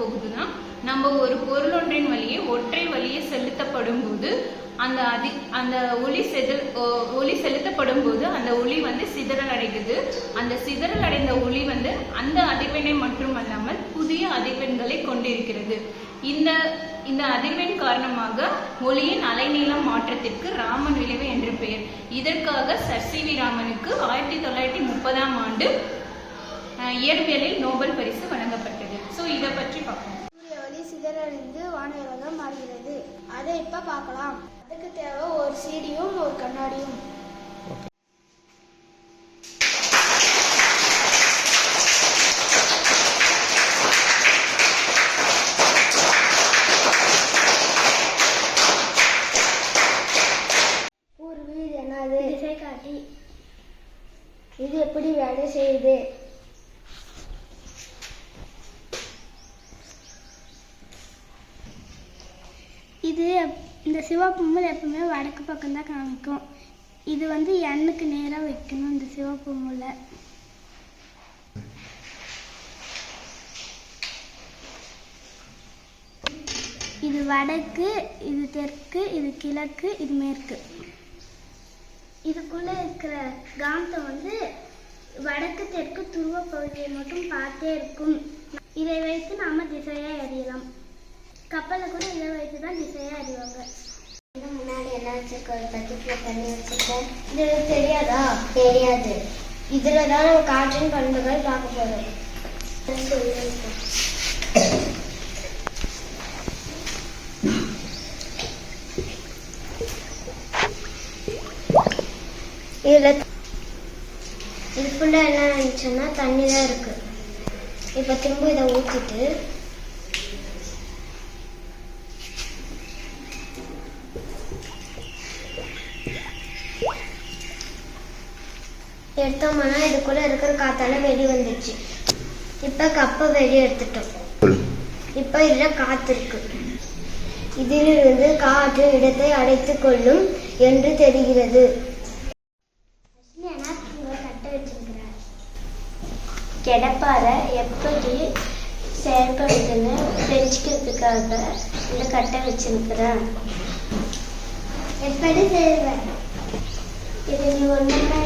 போகுதுன்னா நம்ம ஒரு பொருளொன்றின் வழியே ஒற்றை வழியே செலுத்தப்படும் போது அந்த அதி அந்த ஒளி செதில் ஒளி செலுத்தப்படும் போது அந்த ஒளி வந்து சிதறல் அடைகிறது அந்த சிதறல் அடைந்த ஒளி வந்து அந்த அதிர்வெண்ணை மட்டுமல்லாமல் புதிய அதிர்வெண்களை கொண்டிருக்கிறது. இந்த இந்த அதிர்வெண் காரணமாக ஒளியின் அலைநீள மாற்றத்திற்கு ராமன் விளைவு என்று பெயர். இதற்காக சர் சி வி ராமனுக்கு ஆயிரத்தி தொள்ளாயிரத்தி முப்பதாம் ஆண்டு இயற்பியலில் நோபல் பரிசு வழங்கப்பட்டது. ஸோ இதை பற்றி பார்ப்போம். சூரிய ஒளி சிதறடைந்து வானவிலாக மாறுகிறது. அதை இப்ப பார்க்கலாம். அதுக்கு தேவை ஒரு சீடியும் ஒரு கண்ணாடியும். திசை காட்டி இது எப்படி வேலை செய்யுது? இது இந்த சிவப்பொம்மல் எப்பவுமே வடக்கு பக்கம்தான் காமிக்கும். இது வந்து எண்ணுக்கு நேராக வைக்கணும் இந்த சிவப்பொம்மலை இது வடக்கு இது தெற்கு இது கிழக்கு இது மேற்கு. இதுக்குள்ள இருக்கிற காந்தம் வந்து வடக்கு தெற்கு துருவ பகுதியை மட்டும் பார்த்தே இருக்கும். இதை வைத்து நாம திசையாக அறியலாம் கப்பலை கூட இதை வைத்து தான் திசையை அறிவாங்க இது முன்னாடி என்ன தண்ணி இது தெரியாதா? தெரியாது. இதுல தான் நம்ம காற்றின் பண்புகள் பார்க்க போறோம் இதுல இது என்ன இருந்துச்சுன்னா தண்ணி தான் இருக்கு. இப்ப திரும்ப இதை ஊத்திட்டு எடுத்தோம்னா இதுக்குள்ள இருக்கிற காத்தால வெளியே வந்துச்சு இப்ப கப்பை வெளியே எடுத்துட்டோம். இப்ப இதுல காத்து இருக்கு. இதிலிருந்து காற்று இடத்தை அடைத்துக் கொள்ளும் என்று தெரிகிறது. கிடப்பாறை எப்படி செயல்படுதுன்னு தெரிஞ்சுக்கிறதுக்காக இந்த கட்டை வச்சிருக்கிறேன் எப்படி செய்வேன்? இது நீ ஒன்றுமே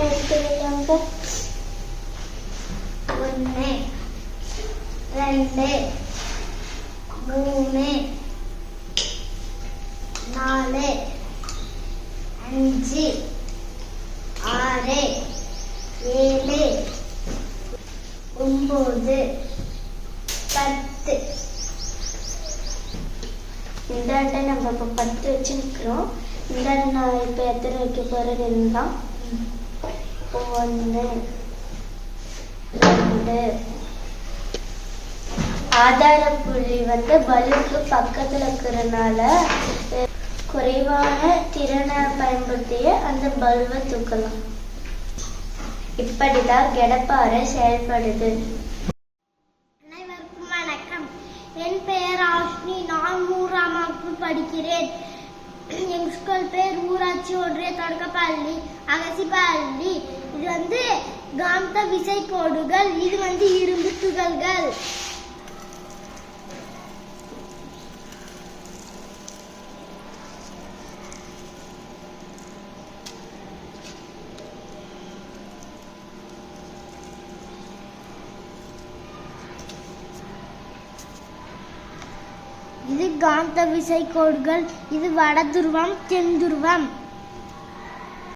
எடுத்துக்கலாங்க ஒன்று ரெண்டு மூணு நாலு அஞ்சு ஆறு ஏழு ஒம்பது பத்து இந்த அட்டை நம்ம இப்போ பத்து வச்சு நிற்கிறோம் இந்த நான் இப்போ எத்தனை வைக்க போகிறது இருந்தால் ஒன்று ரெண்டு. ஆதார புள்ளி வந்து பலுக்கு பக்கத்தில் இருக்கிறனால குறைவான திறனை பயன்படுத்திய அந்த பல்வை தூக்கலாம் இப்படிதான் கிடப்பாறை செயல்படுது. ஸ்கூல் பேர் ஊராட்சி ஒன்றிய தொடக்கப்பள்ளி அகசிப்பள்ளி. இது வந்து காந்த விசை கோடுகள். இது வந்து இரும்பு இது காந்த விசை கோடுகள் இது வட துருவம் தென் துருவம்.